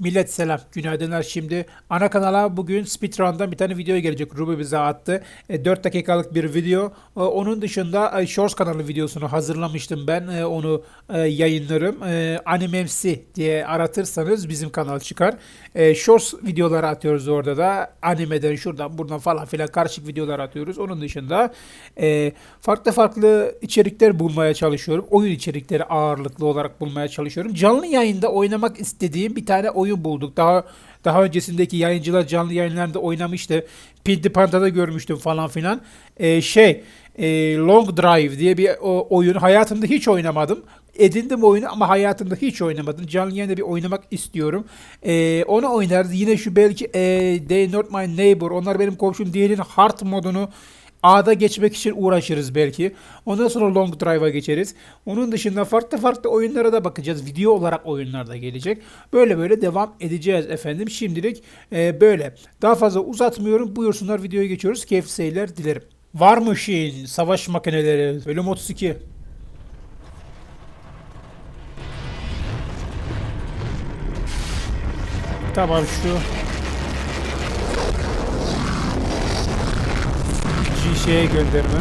Millet selam, günaydınlar. Şimdi ana kanala bugün speedrun'dan bir tane video gelecek. Ruby bize attı. E, 4 dakikalık bir video. E, onun dışında e, Shorts kanalı videosunu hazırlamıştım ben. E, onu yayınlarım. E, Animemsi diye aratırsanız bizim kanal çıkar. Shorts videoları atıyoruz orada da. Animeden şuradan buradan falan filan karışık videolar atıyoruz. Onun dışında farklı farklı içerikler bulmaya çalışıyorum. Oyun içerikleri ağırlıklı olarak bulmaya çalışıyorum. Canlı yayında oynamak istediğim bir tane oyun bulduk. Daha daha öncesindeki yayıncılar canlı yayınlarda oynamıştı. Pinti Panda'da görmüştüm falan filan. Ee, şey e, Long Drive diye bir o, oyun hayatımda hiç oynamadım. Edindim oyunu ama hayatımda hiç oynamadım. Canlı yayında bir oynamak istiyorum. Ee, onu oynarız. Yine şu belki e, They Not My Neighbor. Onlar benim komşum diğerinin Hard modunu A'da geçmek için uğraşırız belki. Ondan sonra long drive'a geçeriz. Onun dışında farklı farklı oyunlara da bakacağız. Video olarak oyunlar da gelecek. Böyle böyle devam edeceğiz efendim. Şimdilik e, böyle. Daha fazla uzatmıyorum. Buyursunlar videoya geçiyoruz. Keyifli seyirler dilerim. Var mı şeyin savaş makineleri? Bölüm 32. Tamam şu şeye gönderme.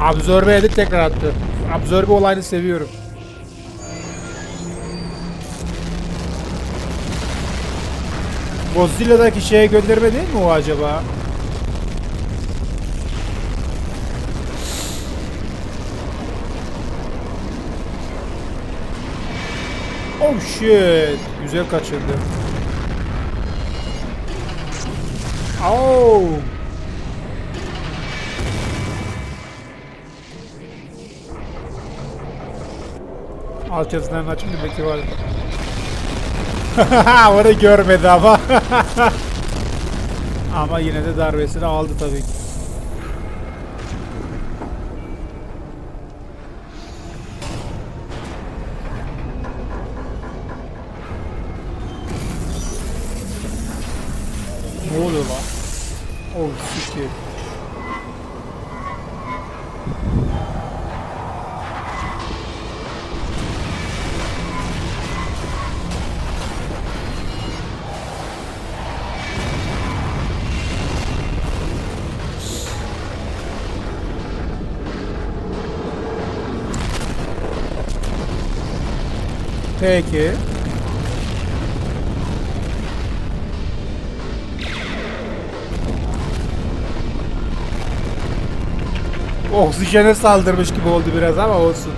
Absorbe edip tekrar attı. Absorbe olayını seviyorum. Godzilla'daki şeye gönderme değil mi o acaba? Oh shit. Güzel kaçırdı. Oh. Alt yazılarını açayım da belki var. Onu görmedi ama. ama yine de darbesini aldı tabii ki. Oluyor lan? Oh siktir. Peki. Oksijene saldırmış gibi oldu biraz ama olsun.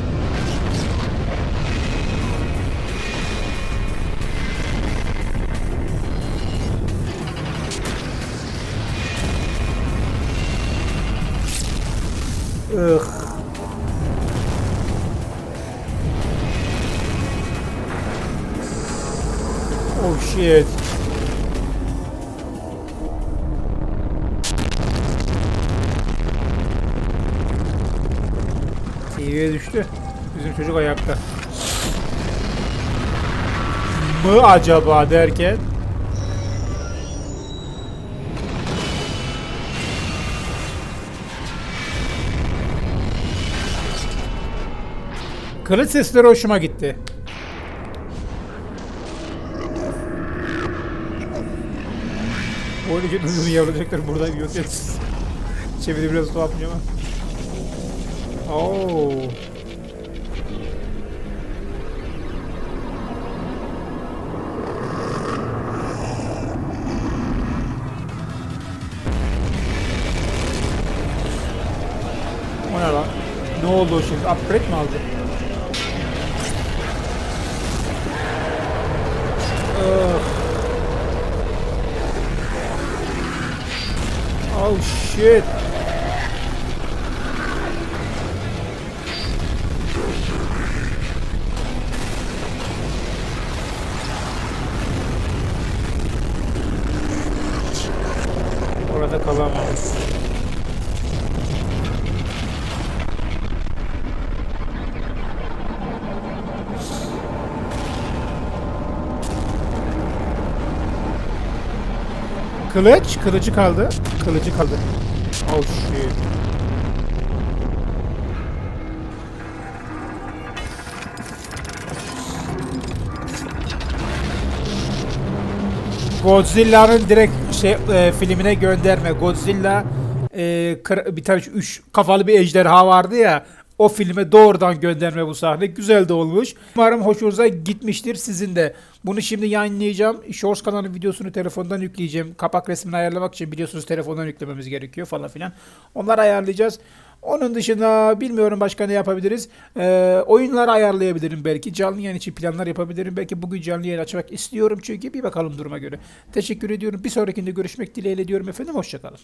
Ugh. Oh shit. TV'ye düştü. Bizim çocuk ayakta. Mı acaba derken? Kılıç sesleri hoşuma gitti. Oyun için hızını yavrulayacaklar buradan et. Çeviri biraz tuhafmış ama. Oo. O ne lan? Ne oldu şimdi? Upgrade mi aldı? Oh shit. Orada kalamaz. Kılıç, kılıcı kaldı. Kılıcı kaldı. Oh shit. Godzilla'nın direkt şey e, filmine gönderme. Godzilla e, bir tane üç kafalı bir ejderha vardı ya. O filme doğrudan gönderme bu sahne. Güzel de olmuş. Umarım hoşunuza gitmiştir sizin de. Bunu şimdi yayınlayacağım. Shorts kanalı videosunu telefondan yükleyeceğim. Kapak resmini ayarlamak için biliyorsunuz telefondan yüklememiz gerekiyor falan filan. Onları ayarlayacağız. Onun dışında bilmiyorum başka ne yapabiliriz. Ee, oyunlar ayarlayabilirim belki. Canlı yayın için planlar yapabilirim. Belki bugün canlı yayın açmak istiyorum çünkü bir bakalım duruma göre. Teşekkür ediyorum. Bir sonrakinde görüşmek dileğiyle diyorum efendim. Hoşçakalın.